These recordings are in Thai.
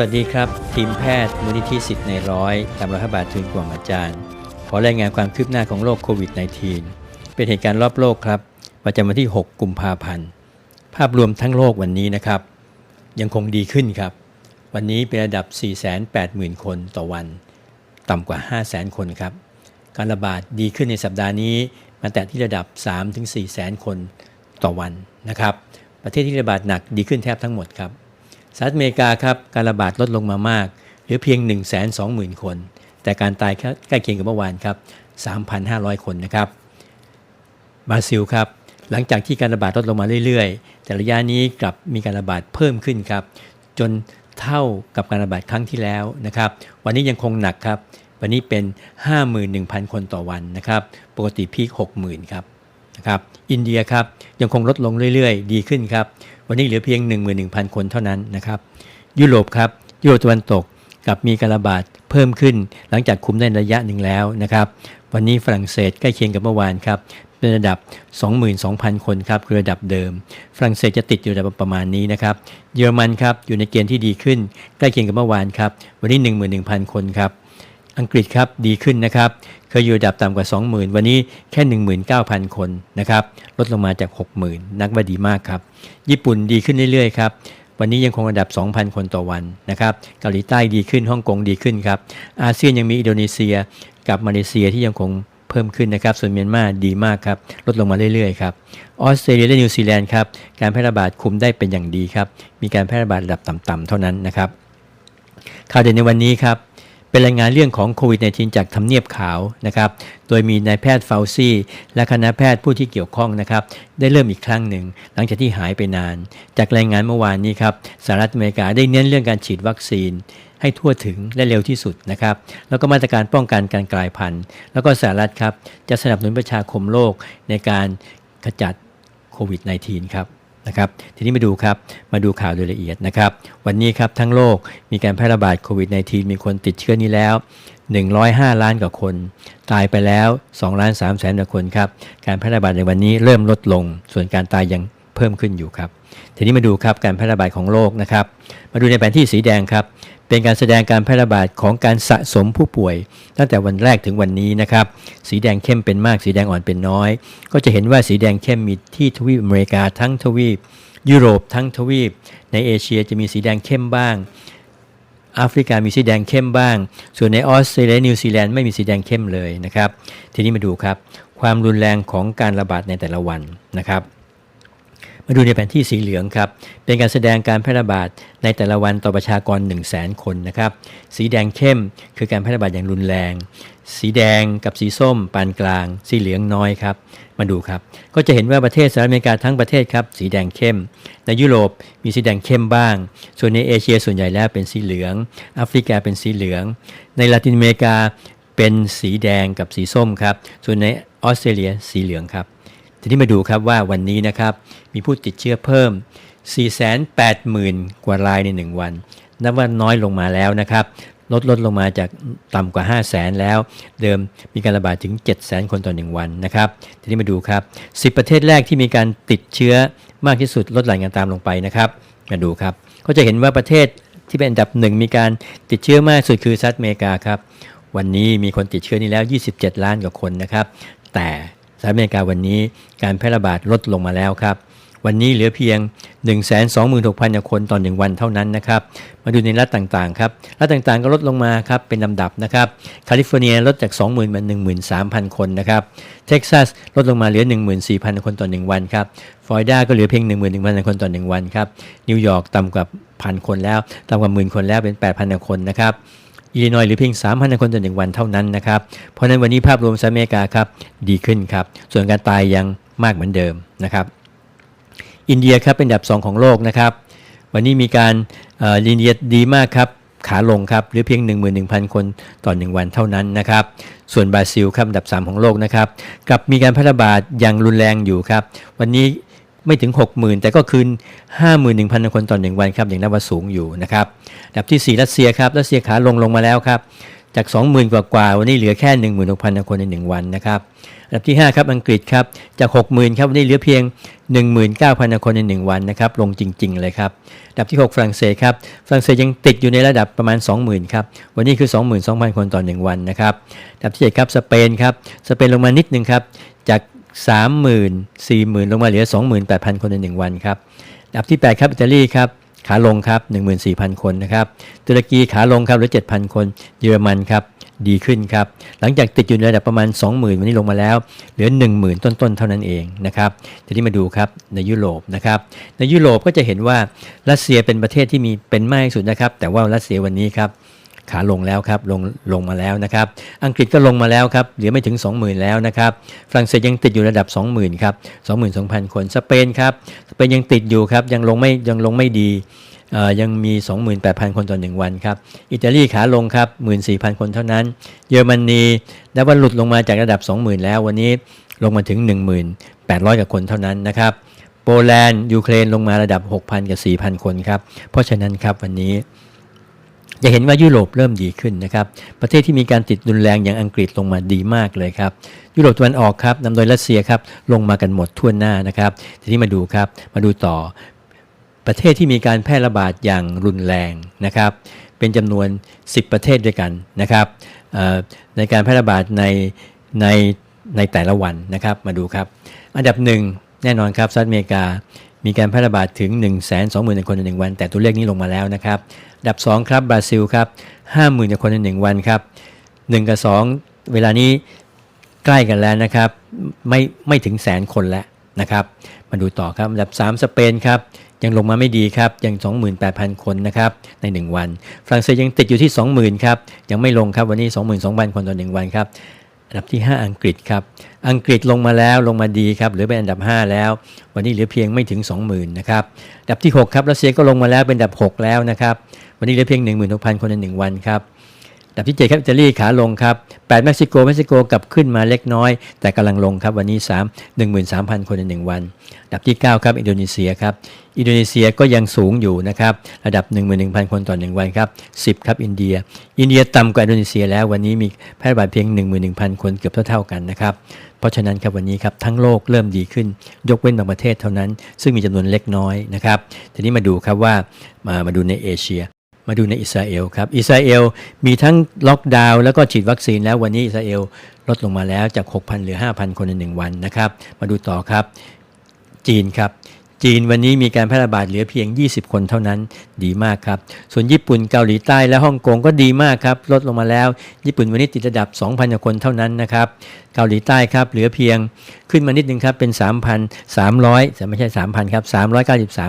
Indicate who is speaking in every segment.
Speaker 1: สวัสดีครับ ทีมแพทย์มูลนิธิสิทธิ์ในร้อยตามรัฐบาลทุนกวางอาจารย์ ขอรายงานความคืบหน้าของโรคโควิด -19 เป็นเหตุการณ์รอบโลกครับประจำวันที่ 6 กุมภาพันธ์ ภาพรวมทั้งโลกวันนี้นะครับ ยังคงดีขึ้นครับ วันนี้เป็นระดับ 480,000 คนต่อวัน ต่ำกว่า 500,000 คนครับ การระบาดดีขึ้นในสัปดาห์นี้มาแตะที่ระดับ 3-4 แสนคนต่อวันนะครับ ประเทศที่ระบาดหนักดีขึ้นแทบทั้งหมดครับ สหรัฐอเมริกาครับการระบาดลดลงมามาก เหลือเพียง 1 2 0 0 0 0 คน แต่การตายใกล้เคียงกับเมื่อวานครับ 3,500 คนนะครับบราซิลครับหลังจากที่การระบาดลดลงมาเรื่อยๆ แต่ระยะนี้กลับมีการระบาดเพิ่มขึ้นครับ จนเท่ากับการระบาดครั้งที่แล้วนะครับ วันนี้ยังคงหนักครับ วันนี้เป็น 51,000 คนต่อวันนะครับ ปกติพีค60,000 ครับนะครับ อินเดียครับยังคงลดลงเรื่อยๆ ดีขึ้นครับ วันนี้เหลือเพียง 11,000 คนเท่านั้นนะครับยุโรปครับยุโรปตะวันตกกลับมีการระบาดเพิ่มขึ้น หลังจากคุมได้ระยะหนึ่งแล้วนะครับ วันนี้ฝรั่งเศสใกล้เคียงกับเมื่อวานครับเป็นระดับ 22,000 คนครับคือระดับเดิม ฝรั่งเศสจะติดอยู่ระดับประมาณนี้นะครับ เยอรมันครับอยู่ในเกณฑ์ที่ดีขึ้น ใกล้เคียงกับเมื่อวานครับ วันนี้ 11,000 คนครับ อังกฤษครับดีขึ้นนะครับเคยอยู่ระดับต่ำกว่า 20,000 วันนี้แค่ 19,000 คนนะครับลดลงมาจาก 60,000 นักว่าดีมากครับ ญี่ปุ่นดีขึ้นเรื่อยๆครับวันนี้ยังคงระดับ 2,000 คนต่อวันนะครับเกาหลีใต้ดีขึ้นฮ่องกงดีขึ้นครับอาเซียนยังมีอินโดนีเซียกับมาเลเซียที่ยังคงเพิ่มขึ้นนะครับ ส่วนเมียนมาดีมากครับ ลดลงมาเรื่อยๆครับ ออสเตรเลียและนิวซีแลนด์ครับ การแพร่ระบาดคุมได้เป็นอย่างดีครับ มีการแพร่ระบาดระดับต่ำๆเท่านั้นนะครับ ข่าวเด่นในวันนี้ครับ เป็นรายงานเรื่องของโควิด -19 จากทำเนียบขาวนะครับ โดยมีนายแพทย์ฟาวซี่ และคณะแพทย์ผู้ที่เกี่ยวข้องนะครับ ได้เริ่มอีกครั้งหนึ่ง หลังจากที่หายไปนาน จากรายงานเมื่อวานนี้ครับสหรัฐอเมริกาได้เน้นเรื่องการฉีดวัคซีน ให้ทั่วถึงและเร็วที่สุดนะครับ แล้วก็มาตรการป้องกันการกลายพันธุ์ แล้วก็สหรัฐครับจะสนับสนุนประชาคมโลกในการขจัดโควิด -19 ครับ นะครับ ทีนี้มาดูครับ มาดูข่าวโดยละเอียดนะครับ วันนี้ครับทั้งโลกมีการแพร่ระบาดโควิด -19 มีคนติดเชื้อนี้แล้ว 105 ล้านกว่าคน ตายไปแล้ว2ล้าน3แสนกว่าคนครับ การแพร่ระบาดในวันนี้เริ่มลดลง ส่วนการตายยัง เพิ่มขึ้นอยู่ครับ ทีนี้มาดูครับการแพร่ระบาดของโลกนะครับ มาดูในแผนที่สีแดงครับ เป็นการแสดงการแพร่ระบาดของการสะสมผู้ป่วย ตั้งแต่วันแรกถึงวันนี้นะครับ สีแดงเข้มเป็นมาก สีแดงอ่อนเป็นน้อย ก็จะเห็นว่าสีแดงเข้มมีที่ทวีปอเมริกาทั้งทวีป ยุโรปทั้งทวีป ในเอเชียจะมีสีแดงเข้มบ้างแอฟริกามีสีแดงเข้มบ้าง ส่วนในออสเตรเลียนิวซีแลนด์ไม่มีสีแดงเข้มเลยนะครับ ทีนี้มาดูครับ ความรุนแรงของการระบาดในแต่ละวันนะครับ มาดูในแผนที่สีเหลืองครับ เป็นการแสดงการแพร่ระบาดในแต่ละวันต่อประชากร 1 0 0 0 0แสนคนนะครับ สีแดงเข้มคือการแพร่ระบาดอย่างรุนแรง สีแดงกับสีส้มปานกลาง สีเหลืองน้อยครับ มาดูครับ ก็จะเห็นว่าประเทศสหรัฐอเมริกาทั้งประเทศครับ สีแดงเข้ม ในยุโรปมีสีแดงเข้มบ้าง ส่วนในเอเชียส่วนใหญ่แล้วเป็นสีเหลือง แอฟริกาเป็นสีเหลือง ในลาตินอเมริกาเป็นสีแดงกับสีส้มครับ ส่วนในออสเตรเลียสีเหลืองครับ ทีนี้มาดูครับว่าวันนี้นะครับมีผู้ติดเชื้อเพิ่ม 480,000 กว่ารายใน 1 วัน นับว่าน้อยลงมาแล้วนะครับ ลดลดลงมาจากต่ำกว่า 5 0 0แสนแล้ว เดิมมีการระบาดถึง 7 0 0แสนคนต่อ 1 วันนะครับ ทีนี้มาดูครับ 10 ประเทศแรกที่มีการติดเชื้อมากที่สุดลดหลั่นกันตามลงไปนะครับ มาดูครับ ก็จะเห็นว่าประเทศที่เป็นอันดับหนึ่งมีการติดเชื้อมากสุดคือสหรัฐอเมริกาครับ วันนี้มีคนติดเชื้อนี้แล้ว 27 ล้านกว่าคนนะครับ แต่ สหรัฐอเมริกาวันนี้การแพร่ระบาดลดลงมาแล้วครับ วันนี้เหลือเพียง 126,000 คนต่อ 1 วันเท่านั้นนะครับ มาดูในรัฐต่างๆครับ รัฐต่างๆก็ลดลงมาครับ เป็นลำดับนะครับ แคลิฟอร์เนียลดจาก 20,000มา13,000 คนนะครับ เท็กซัสลดลงมาเหลือ 14,000 คนต่อ 1 วันครับ ฟลอริดาก็เหลือเพียง 11,000 คนต่อ 1 วันครับ นิวยอร์กต่ำกว่าพันคนแล้ว ต่ำกว่าหมื่นคนแล้วเป็น 8,000 คนนะครับ อิลลินอยหรือเพียง 3,000 คนต่อหนึ่งวันเท่านั้นนะครับ เพราะนั้นวันนี้ภาพรวมสหรัฐอเมริกาครับดีขึ้นครับ ส่วนการตายยังมากเหมือนเดิมนะครับ อินเดียครับเป็นอันดับ 2 ของโลกนะครับ วันนี้มีการอินเดียดีมากครับขาลงครับหรือเพียง 11,000 คนต่อ 1 วันเท่านั้นนะครับ ส่วนบราซิลครับอันดับ 3 ของโลกนะครับกับมีการแพร่ระบาดอย่างรุนแรงอยู่ครับ วันนี้ ไม่ถึง 60,000 แต่ก็คืน 51,000 คนต่อ1วันครับอย่างนับว่าสูงอยู่นะครับอันดับทีสี่ 4 รัสเซียครับรัสเซียขาลงลงมาแล้วครับจาก 20,000 กว่ากว่าวันนี้เหลือแค่ 16,000 คนใน 1 วันนะครับอันดับที่ 5 ครับอังกฤษครับจาก 60,000 ครับวันนี้เหลือเพียง 19,000 คนใน 1 วันนะครับลงจริง ๆ เลยครับอันดับที่ 6 ฝรั่งเศสครับฝรั่งเศสยังติดอยู่ในระดับประมาณ 20,000 ครับวันนี้คือ 22,000 คนต่อ 1 วันนะครับอันดับที่7ครับสเปนครับสเปนลงมานิดนึงครับ จาก30,000 40,000 ลงมาเหลือ 28,000 คนใน 1 วันครับอันดับที่ 8 ครับอิตาลีครับขาลงครับ 14,000 คนนะครับตุรกีขาลงครับเหลือ 7,000 คนเยอรมันครับดีขึ้นครับ หลังจากติดอยู่ในระดับประมาณ 20,000 วันนี้ลงมาแล้ว เหลือ 10,000 ต้นๆ เท่านั้นเองนะครับทีนี้มาดูครับในยุโรปนะครับในยุโรปก็จะเห็นว่ารัสเซียเป็นประเทศที่มีเป็นมากที่สุดนะครับแต่ว่ารัสเซียวันนี้ครับ ขาลงแล้วครับลงลงมาแล้วนะครับ อังกฤษก็ลงมาแล้วครับเหลือไม่ถึง 20,000 แล้วนะครับฝรั่งเศสยังติดอยู่ระดับ 20,000ครับ22,000 คนสเปนครับสเปนยังติดอยู่ครับยังลงไม่ยังลงไม่ดียังมี 28,000 คนต่อ1วันครับ อิตาลีขาลงครับ 14,000 คนเท่านั้น เยอรมนีได้ว่าหลุดลงมาจากระดับ 20,000 แล้ววันนี้ลงมาถึง 1,800กว่าคนเท่านั้นนะครับ โปแลนด์ยูเครนลงมาระดับ 6,000 กับ 4,000 คนครับ เพราะฉะนั้นครับวันนี้ จะเห็นว่ายุโรปเริ่มดีขึ้นนะครับ ประเทศที่มีการติดรุนแรงอย่างอังกฤษลงมาดีมากเลยครับ ยุโรปตะวันออกครับนำโดยรัสเซียครับลงมากันหมดทั่วหน้านะครับ ทีนี้มาดูครับ มาดูต่อ ประเทศที่มีการแพร่ระบาดอย่างรุนแรงนะครับ เป็นจำนวน 10 ประเทศด้วยกันนะครับในการแพร่ระบาดในในในแต่ละวันนะครับ มาดูครับ อันดับหนึ่งแน่นอนครับสหรัฐอเมริกา มีการแพร่ระบาดถึง 1 2 0 0 0 0 คนใน1วัน แต่ตัวเลขนี้ลงมาแล้วนะครับอันดับ 2 ครับบราซิลครับ50,000คนใน 1 วันครับ 1 กับ 2 เวลานี้ใกล้กันแล้วนะครับไม่ไม่ถึงแสนคนแล้วนะครับมาดูต่อครับอันดับ 3 สเปนครับยังลงมาไม่ดีครับยัง 28,000 คนนะครับใน 1 วัน ฝรั่งเศสยังติดอยู่ที่ 20,000 ครับ ยังไม่ลงครับวันนี้ 22,000 คนต่อ 1 วันครับ อันดับที่ 5 อังกฤษครับ อังกฤษลงมาแล้วลงมาดีครับเหลือเป็นอันดับ 5 แล้ว วันนี้เหลือเพียงไม่ถึง 20,000นะครับอันดับที่ 6 ครับรัสเซียก็ลงมาแล้วเป็นอันดับ 6 แล้วนะครับ วันนี้เหลือเพียง 16,000 คนใน1วันครับ ดับที่7ครับอิตาลีขาลงครับ8เม็กซิโกเม็กซิโกกลับขึ้นมาเล็กน้อย แต่กำลังลงครับวันนี้ 3 13,000 คนใน 1วันอันดับที่ 9 ครับอินโดนีเซียครับอินโดนีเซียก็ยังสูงอยู่นะครับระดับ 11,000 คนต่อ 1 วันครับ 10 ครับอินเดีย อินเดียต่ำกว่าอินโดนีเซียแล้ววันนี้มีแพร่ระบาดเพียง 11,000 คนเกือบเท่าๆกันนะครับเพราะฉะนั้นครับวันนี้ครับทั้งโลกเริ่มดีขึ้น ยกเว้นบางประเทศเท่านั้น ซึ่งมีจำนวนเล็กน้อยนะครับทีนี้มาดูครับว่ามามาดูในเอเชีย มาดูในอิสราเอลครับ อิสราเอลมีทั้งล็อกดาวน์แล้วก็ฉีดวัคซีนแล้ววันนี้อิสราเอลลดลงมาแล้วจาก 6,000 เหลือ 5,000 คนใน1วันนะครับ มาดูต่อครับ จีนครับ จีนวันนี้มีการแพร่ระบาดเหลือเพียง 20 คนเท่านั้นดีมากครับ ส่วนญี่ปุ่นเกาหลีใต้และฮ่องกงก็ดีมากครับ ลดลงมาแล้ว ญี่ปุ่นวันนี้ติดระดับ 2,000 คนเท่านั้นนะครับ เกาหลีใต้ครับเหลือเพียงขึ้นมานิดนึงครับเป็น3,300แต่ไม่ใช่3,000ครับ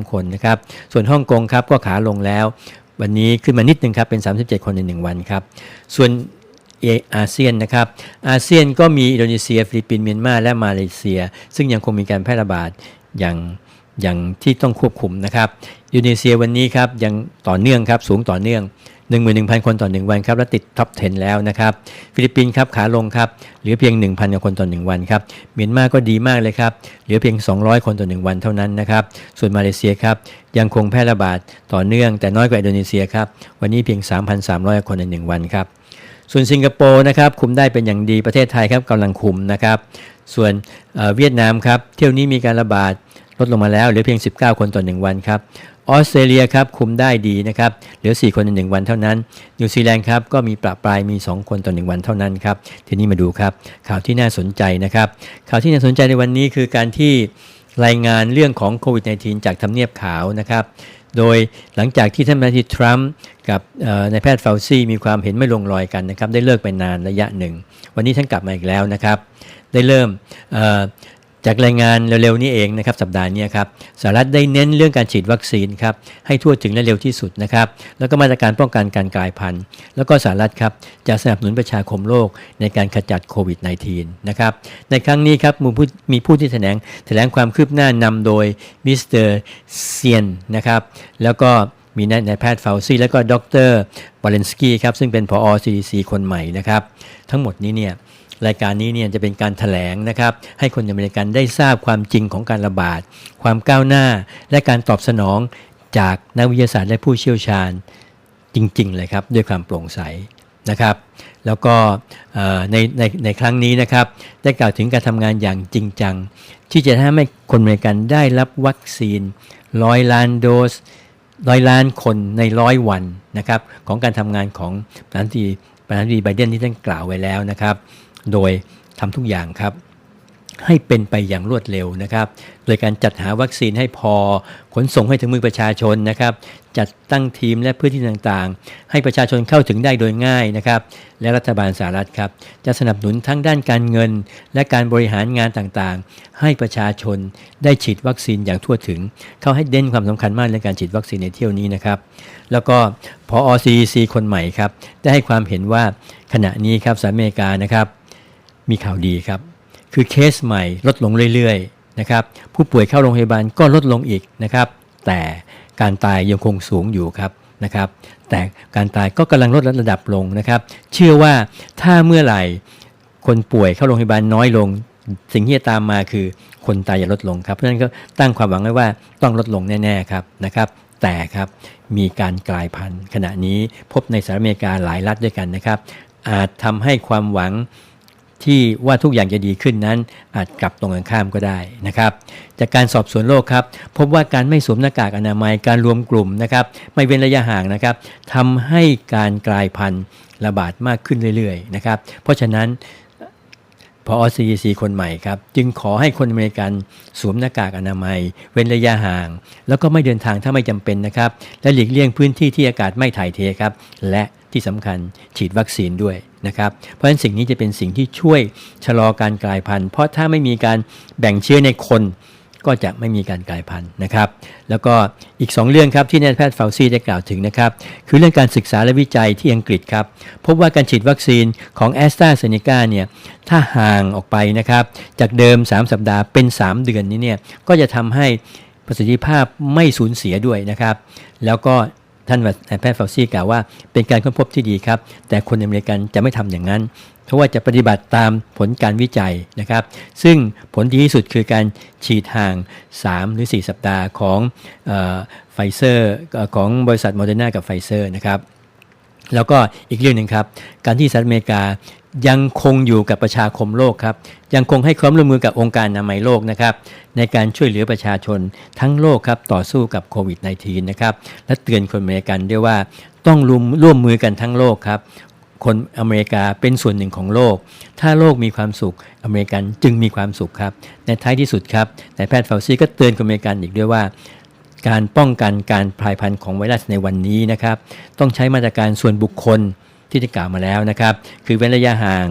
Speaker 1: 393 คนนะครับ ส่วนฮ่องกงครับก็ขาลงแล้ว วันนี้ขึ้นมานิดนึงครับเป็น 37 คนใน 1 วันครับ ส่วนเออาเซียนนะครับอาเซียนก็มีอินโดนีเซีย ฟิลิปปินส์เมียนมาและมาเลเซีย ซึ่งยังคงมีการแพร่ระบาดอย่างอย่างที่ต้องควบคุมนะครับอินโดนีเซียวันนี้ครับยังต่อเนื่องครับสูงต่อเนื่อง 11,000 คนต่อ 1 วันครับและติดท็อป 10 แล้วนะครับ ฟิลิปปินส์ครับขาลงครับเหลือเพียง 1,000กว่าคนต่อ 1 วันครับเมียนมาก็ดีมากเลยครับเหลือเพียง 200 คนต่อ 1 วันเท่านั้นนะครับ ส่วนมาเลเซียครับยังคงแพร่ระบาดต่อเนื่อง แต่น้อยกว่าอินโดนีเซียครับวันนี้เพียง 3,300 คนใน 1 วันครับส่วนสิงคโปร์นะครับคุมได้เป็นอย่างดีประเทศไทยครับกำลังคุมนะครับ ส่วนเเวียดนามครับเที่ยวนี้มีการระบาดลดลงมาแล้วเหลือเพียง 19 คนต่อ 1 วันครับ ออสเตรเลียครับคุมได้ดีนะครับเหลือ 4 คนใน1วันเท่านั้น นิวซีแลนด์ครับก็มีประปรายมี 2 คนต่อ1วันเท่านั้นครับทีนี้มาดูครับข่าวที่น่าสนใจนะครับข่าวที่น่าสนใจในวันนี้คือการที่รายงานเรื่องของโควิด -19 จากทำเนียบขาวนะครับโดยหลังจากที่ท่านประธานทรัมป์กับนายแพทย์เฟลซี่มีความเห็นไม่ลงรอยกันนะครับได้เลิกไปนานระยะหนึ่ง วันนี้ท่านกลับมาอีกแล้วนะครับ ได้เริ่ม จากรายงานเร็วๆนี้เองนะครับสัปดาห์นี้ครับสหรัฐได้เน้นเรื่องการฉีดวัคซีนครับให้ทั่วถึงและเร็วที่สุดนะครับแล้วก็มาตรการป้องกันการกลายพันธุ์ แล้วก็สหรัฐครับจะสนับสนุนประชาคมโลกในการขจัดโควิด -19 นะครับในครั้งนี้ครับมีผู้มีผู้ที่แถลงแถลงความคืบหน้านำโดยมิสเตอร์เซียนนะครับแล้วก็มีนายแพทย์เฟลซี่แล้วก็ดรวาเลนสกี้ครับซึ่งเป็นผอ CDC คนใหม่นะครับทั้งหมดนี้เนี่ย รายการนี้เนี่ยจะเป็นการถแถลงนะครับ ให้คนอเมริกันได้ทราบความจริงของการระบาด ความก้าวหน้า และการตอบสนองจากนักวิทยาศาสตร์และผู้เชี่ยวชาญจริง ๆ เลยครับ ด้วยความโปร่งใสนะครับ แล้วก็ในในในครั้งนี้นะครับ ได้กล่าวถึงการทำงานอย่างจริงจัง ที่จะทำให้คนอเมริกันได้รับวัคซีนร้อยล้านโดสร้อยล้านคนในร้อยวันนะครับ ของการทำงานของประธานาธิบดีประธานาธิบดีไบเดนที่ท่านกล่าวไว้แล้วนะครับ โดยทำทุกอย่างครับ ให้เป็นไปอย่างรวดเร็วนะครับ โดยการจัดหาวัคซีนให้พอ ขนส่งให้ถึงมือประชาชนนะครับ จัดตั้งทีมและพื้นที่ต่างๆ ให้ประชาชนเข้าถึงได้โดยง่ายนะครับ และรัฐบาลสหรัฐครับ จะสนับสนุนทั้งด้านการเงิน และการบริหารงานต่างๆ ให้ประชาชนได้ฉีดวัคซีนอย่างทั่วถึง เขาให้เด่นความสำคัญมากในการฉีดวัคซีนในเที่ยวนี้นะครับ แล้วก็พอ CDC คนใหม่ครับ ได้ให้ความเห็นว่าขณะนี้ครับสหรัฐอเมริกานะครับ มีข่าวดีครับ คือเคสใหม่ลดลงเรื่อยๆนะครับผู้ป่วยเข้าโรงพยาบาลก็ลดลงอีกนะครับ แต่การตายยังคงสูงอยู่ครับนะครับ แต่การตายก็กำลังลดระดับลงนะครับ เชื่อว่าถ้าเมื่อไหร่คนป่วยเข้าโรงพยาบาลน้อยลง สิ่งที่จะตามมาคือคนตายจะลดลงครับเพราะฉะนั้นก็ตั้งความหวังไว้ว่าต้องลดลงแน่ๆครับนะครับ แต่ครับมีการกลายพันธุ์ขณะนี้พบในสหรัฐอเมริกาหลายรัฐด้วยกันนะครับ อาจทำให้ความหวัง ที่ว่าทุกอย่างจะดีขึ้นนั้น อาจกลับตรงกันข้ามก็ได้นะครับ จากการสอบสวนโรคครับ พบว่าการไม่สวมหน้ากากอนามัยการรวมกลุ่มนะครับไม่เว้นระยะห่างนะครับทำให้การกลายพันธุ์ระบาดมากขึ้นเรื่อยๆนะครับ เพราะฉะนั้นพอ CDC คนใหม่ครับ จึงขอให้คนอเมริกันสวมหน้ากากอนามัย เว้นระยะห่าง แล้วก็ไม่เดินทางถ้าไม่จำเป็นนะครับ และหลีกเลี่ยงพื้นที่ที่อากาศไม่ถ่ายเทครับ และที่สำคัญฉีดวัคซีนด้วย นะครับ เพราะฉะนั้นสิ่งนี้จะเป็นสิ่งที่ช่วยชะลอการกลายพันธุ์ เพราะถ้าไม่มีการแบ่งเชื้อในคนก็จะไม่มีการกลายพันธุ์นะครับ แล้วก็อีก 2 เรื่องครับที่นายแพทย์เฟลซี่ได้กล่าวถึงนะครับ คือเรื่องการศึกษาและวิจัยที่อังกฤษครับ พบว่าการฉีดวัคซีนของแอสตราเซเนกาเนี่ย ถ้าห่างออกไปนะครับ จากเดิม 3 สัปดาห์เป็น 3 เดือนนี้เนี่ย ก็จะทำให้ประสิทธิภาพไม่สูญเสียด้วยนะครับ แล้วก็ ท่านนายแพทย์เฟลซี่กล่าวว่าเป็นการค้นพบที่ดีครับ แต่คนอเมริกันจะไม่ทำอย่างนั้น เพราะว่าจะปฏิบัติตามผลการวิจัยนะครับ ซึ่งผลดีที่สุดคือการฉีดห่าง 3 หรือ 4 สัปดาห์ของไฟเซอร์ของบริษัทโมเดอร์นากับไฟเซอร์นะครับแล้วก็อีกเรื่องหนึ่งครับ การที่สหรัฐอเมริกา ยังคงอยู่กับประชาคมโลกครับยังคงให้ความร่วมมือกับองค์การอนามัยโลกนะครับในการช่วยเหลือประชาชนทั้งโลกครับต่อสู้กับโควิด -19 นะครับและเตือนคนอเมริกันด้วยว่าต้องร่วมร่วมมือกันทั้งโลกครับคนอเมริกาเป็นส่วนหนึ่งของโลก ถ้าโลกมีความสุข อเมริกันจึงมีความสุขครับ ในท้ายที่สุดครับนายแพทย์เฟลซี่ก็เตือนคนอเมริกันอีกด้วยว่า การป้องกันการพลายพันธุ์ของไวรัสในวันนี้นะครับ ต้องใช้มาตรการส่วนบุคคล ที่ได้กล่าวมาแล้วนะครับ คือเว้นระยะห่าง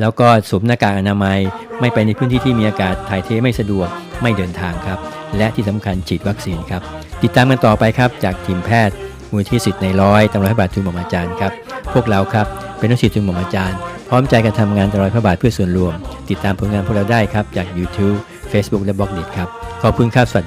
Speaker 1: แล้วก็สวมหน้ากากอนามัย ไม่ไปในพื้นที่ที่มีอากาศถ่ายเทไม่สะดวกไม่เดินทางครับ และที่สำคัญฉีดวัคซีนครับ ติดตามกันต่อไปครับ จากทีมแพทย์มูลที่สิทธิ์ในร้อยตำรวจพระบาททุนหม่อมอาจารย์ครับ พวกเราครับเป็นนักศิษย์ทุนหม่อมอาจารย์ พร้อมใจกันทำงานตลอดพระบาทเพื่อส่วนรวม ติดตามผลงานพวกเราได้ครับจาก YouTube Facebook และ b ล็อกดิครับขอบคุณครับสวัสดี